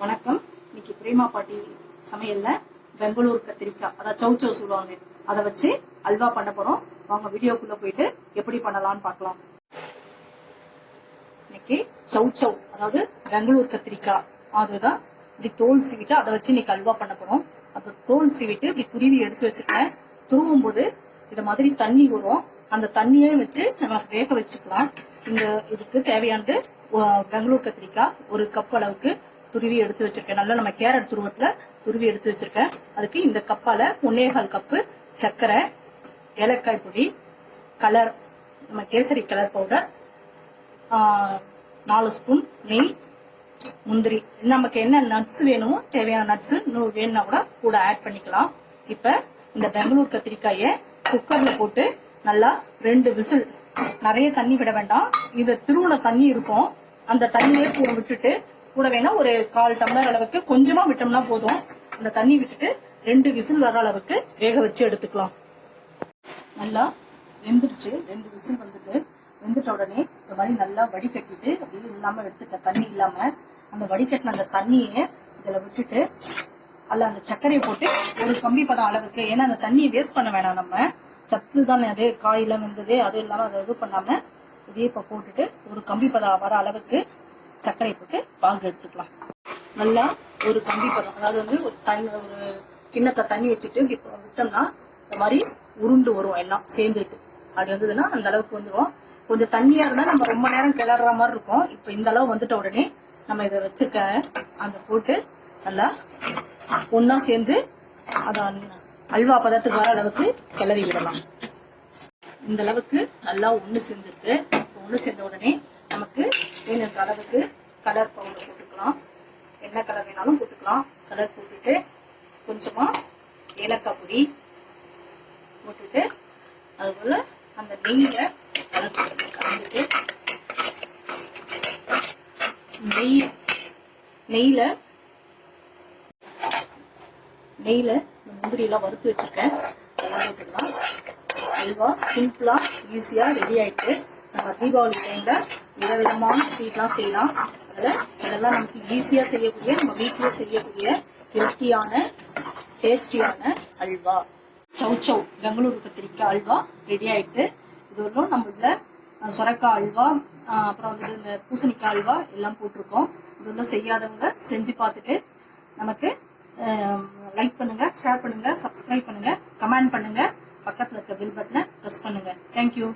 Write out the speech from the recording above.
வணக்கம். இன்னைக்கு பிரேமா பாட்டி சமையல்ல பெங்களூர் கத்திரிக்காய் அதாவது சௌ சௌ சொல்லுவாங்க. அதை வச்சு அல்வா பண்ண போறோம். வாங்க வீடியோக்குள்ள போயிட்டு எப்படி பண்ணலாம்னு பார்க்கலாம். இன்னைக்கு சௌ சௌ அதாவது பெங்களூர் கத்திரிக்காய். அதுதான் இப்படி தோல் சீவிட்டு அதை வச்சு இன்னைக்கு அல்வா பண்ண போறோம். அந்த தோல் சீவிட்டு இப்படி துருவி எடுத்து வச்சுருக்கேன். துருவும் போது இது மாதிரி தண்ணி வரும் அந்த தண்ணியே வச்சு நம்ம வேக வச்சுக்கலாம். இந்த இதுக்கு தேவையானது பெங்களூர் கத்திரிக்காய் ஒரு கப் அளவுக்கு துருவி எடுத்து வச்சிருக்கேன். நல்லா நம்ம கேரட் துருவத்துல துருவி எடுத்து வச்சிருக்கேன். அதுக்கு இந்த கப்பால ஒன்னேகால் கப்பு சர்க்கரை ஏலக்காய் பொடி கலர் நம்ம கேசரி கலர் பவுடர் நாலு ஸ்பூன் நெய் முந்திரி. நமக்கு என்ன நட்ஸ் வேணுமோ தேவையான நட்ஸ் இன்னும் வேணும்னா கூட கூட ஆட் பண்ணிக்கலாம். இப்ப இந்த பெங்களூர் கத்திரிக்காயை குக்கர்ல போட்டு நல்லா ரெண்டு விசில் நிறைய தண்ணி விட வேண்டாம். இது திருவுல தண்ணி இருக்கும். அந்த தண்ணியே கூட விட்டுட்டு கூட வேணா ஒரு கால் டம்ளர் அளவுக்கு கொஞ்சமா விட்டோம்னா போதும். அந்த தண்ணி விட்டுட்டு ரெண்டு விசில் வர அளவுக்கு வேக வச்சு எடுத்துக்கலாம். நல்லா வெந்துடுச்சு. ரெண்டு விசில் வந்துட்டு. வெந்துட்ட உடனே இந்த மாதிரி நல்லா வடிகட்டிட்டு அப்படியே இல்லாம எடுத்துட்ட தண்ணி இல்லாம அந்த வடிகட்டின அந்த தண்ணியை இதுல விட்டுட்டு அதுல அந்த சர்க்கரையை போட்டு ஒரு கம்பி பதம் அளவுக்கு. ஏன்னா அந்த தண்ணியை வேஸ்ட் பண்ண வேணாம் நம்ம. சத்து தானே அது. காயெல்லாம் வெந்தது அது இல்லாம அதை இது பண்ணாம இதே இப்ப போட்டுட்டு ஒரு கம்பி பதம் வர அளவுக்கு சர்க்கரை போட்டு பாகு எடுத்துக்கலாம். நல்லா ஒரு கம்பி பதம் அதாவது வந்து ஒரு தண்ணி ஒரு கிண்ணத்தை தண்ணி வச்சுட்டு விட்டோம்னா இந்த மாதிரி உருண்டு வரும் எல்லாம் சேர்ந்துட்டு. அப்படி வந்ததுன்னா அந்த அளவுக்கு வந்துடும் கொஞ்சம் தண்ணியா இருந்தா நம்ம ரொம்ப நேரம் கிளற மாதிரி இருக்கும். இப்போ இந்த அளவு வந்துட்ட உடனே நம்ம இதை வச்சுக்க அந்த போட்டு நல்லா ஒண்ணா சேர்ந்து அதை அல்வா பதத்துக்கு வர அளவுக்கு கிளறி விடலாம். இந்த அளவுக்கு நல்லா ஒண்ணு சேர்ந்துருக்கு ஒண்ணு சேர்ந்த உடனே நமக்கு வேணுன்ற அளவுக்கு கலர் பவுடர் போட்டுக்கலாம். என்ன கலர் வேணாலும் போட்டுக்கலாம். கலர் போட்டுட்டு கொஞ்சமா ஏலக்காய் பொடி போட்டுட்டு அதுபோல அந்த நெய்யில கலந்து கலந்துட்டு நெய் நெய்யில நெய்யில முந்திரி எல்லாம் வறுத்து வச்சிருக்கேன். போட்டுக்கலாம். அல்வா சிம்பிளா ஈஸியா ரெடி ஆயிட்டு நம்ம தீபாவளி டைம்ல விதவிதமான ஸ்வீட்லாம் செய்யலாம். அதில் இதெல்லாம் நமக்கு ஈஸியாக செய்யக்கூடிய நம்ம வீட்லயே செய்யக்கூடிய ஹெல்த்தியான டேஸ்டியான அல்வா. சௌ சௌ பெங்களூர் கத்திரிக்காய் அல்வா ரெடி ஆயிட்டு இது வரலும் நம்ம இதில் சுரக்காய் அல்வா அப்புறம் வந்து இந்த பூசணிக்காய் அல்வா எல்லாம் போட்டிருக்கோம். இதெல்லாம் செய்யாதவங்க செஞ்சு பார்த்துட்டு நமக்கு லைக் பண்ணுங்க ஷேர் பண்ணுங்க சப்ஸ்கிரைப் பண்ணுங்க கமெண்ட் பண்ணுங்க பக்கத்தில் இருக்க பில் பட்டனை ப்ரெஸ் பண்ணுங்க. தேங்க்யூ